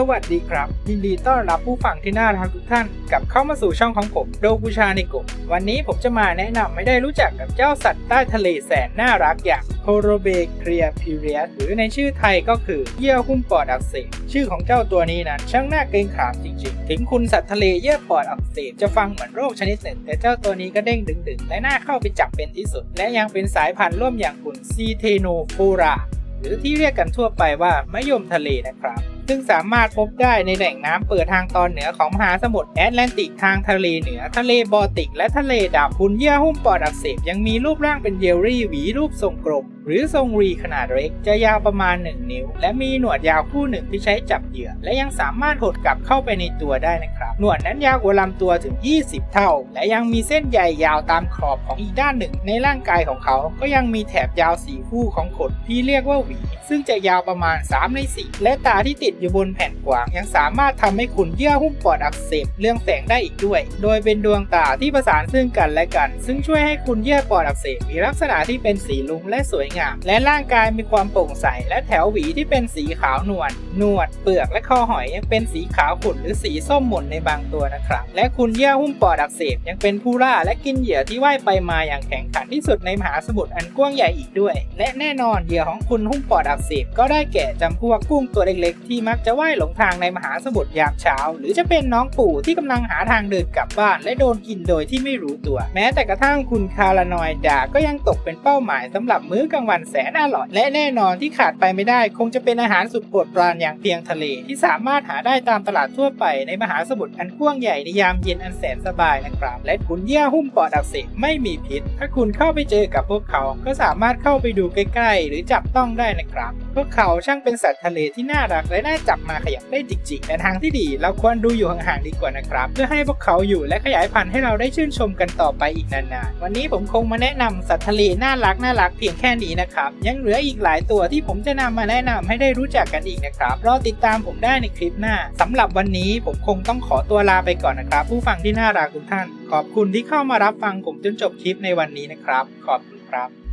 สวัสดีครับ ยินดีต้อนรับผู้ฟังที่น่ารักทุกท่านกลับเข้ามาสู่ช่องของผมโดกุชาในกบวันนี้ผมจะมาแนะนำไม่ได้รู้จักกับเจ้าสัตว์ใต้ทะเลแสนน่ารักอย่างโ o โรเบเคลียพิเรียหรือในชื่อไทยก็คือเยื่อหุ้มปอดอักเสบชื่อของเจ้าตัวนี้นั้นช่างน่าเกรงขามจริงๆ ถึงคุณสัตว์ทะเลเยื่อปอดอักเสบจะฟังเหมือนโรคชนิดหนึ่ง แต่เจ้าตัวนี้ก็เด้งดึงๆและน่าเข้าไปจับเป็นที่สุด และยังเป็นสายพันธุ์ร่วมอย่างคุณซีเทโนโฟราหรือที่เรียกกันทั่วไปว่ามะยมทะเลนะครับ ซึ่งสามารถพบได้ในแหล่งน้ำเปิดทางตอนเหนือของมหาสมุทรแอตแลนติกทางทะเลเหนือ ทะเลบอลติก และทะเลดำคุณเยื่อหุ้มปอดอักเสบยังมีรูปร่างเป็นเยลลี่หวีรูปทรงกลมหรือทรงรีขนาดเล็กจะยาวประมาณ 1 นิ้ว และมีหนวดยาวคู่หนึ่งที่ใช้จับเหยื่อ และยังสามารถหดกลับเข้าไปในตัวได้นะครับ หนวดนั้นยาวกว่าลำตัวถึง 20 เท่า และยังมีเส้นใยยาวตามขอบของอีกด้านหนึ่ง ในร่างกายของเขาก็ยังมีแถบยาวสีคู่ของขนที่เรียกว่าหวี ซึ่งจะยาวประมาณ3ใน4และตาที่ติดอยู่บนแผ่นกวาง ยังสามารถทำให้คุณเยื่อหุ้มปอดอักเสบเรื่องแสงได้อีกด้วย โดยเป็นดวงตาที่ประสานซึ่งกันและกัน ซึ่งช่วยให้คุณเยื่อปอดอักเสบมีลักษณะที่เป็นสีลุ้งและสวยงาม และร่างกายมีความโปร่งใสและแถวหวีที่เป็นสีขาวนวลหนวด เปลือกและคอหอยยังเป็นสีขาวขุ่นหรือสีส้มหม่นในบางตัวนะครับ และคุณเยื่อหุ้มปอดอักเสบยังเป็นผู้ล่าและกินเหยื่อที่ว่ายไปมาอย่างแข่งขันที่สุดในมหาสมุทรอันกว้างใหญ่อีกด้วย และแน่นอนเหยื่อของคุณหุ้มปอดอักเสบก็ได้แก่จำพวกกุ้งตัวเล็กๆที่มักจะว่ายหลงทางในมหาสมุทรยามเช้า หรือจะเป็นน้องปู่ที่กำลังหาทางเดินกลับบ้าน และโดนกินโดยที่ไม่รู้ตัว แม้แต่กระทั่งคุณคารานอยดาก็ยังตกเป็นเป้าหมายสำหรับมื้อกลางวันแสนอร่อย และแน่นอนที่ขาดไปไม่ได้ คงจะเป็นอาหารสุดโปรดปรานอย่างเพียงทะเล ที่สามารถหาได้ตามตลาดทั่วไปในมหาสมุทรอันกว้างใหญ่ในยามเย็นอันแสนสบายนะครับและคุณเยื่อหุ้มปอดอักเสบไม่มีพิษ ถ้าคุณเข้าไปเจอกับพวกเขาก็สามารถเข้าไปดูใกล้ๆ หรือจับต้องได้นะครับ พวกเขาช่างเป็นสัตว์ทะเลที่น่ารักและน่าจับมาขยับได้จริงๆแต่ทางที่ดีเราควรดูอยู่ห่างๆดีกว่านะครับ เพื่อให้พวกเขาอยู่และขยายพันธุ์ให้เราได้ชื่นชมกันต่อไปอีกนานๆ วันนี้ผมคงมาแนะนำสัตว์ทะเลน่ารักน่ารักเพียงแค่นี้นะครับ ยังเหลืออีกหลายตัวที่ผมจะนำมาแนะนำให้ได้รู้จักกันอีกนะครับรอติดตามผมได้ในคลิปหน้าสำหรับวันนี้ผมคงต้องขอตัวลาไปก่อนนะครับ ผู้ฟังที่น่ารักทุกท่าน ขอบคุณที่เข้ามารับฟังผมจนจบคลิปในวันนี้นะครับ ขอบคุณครับ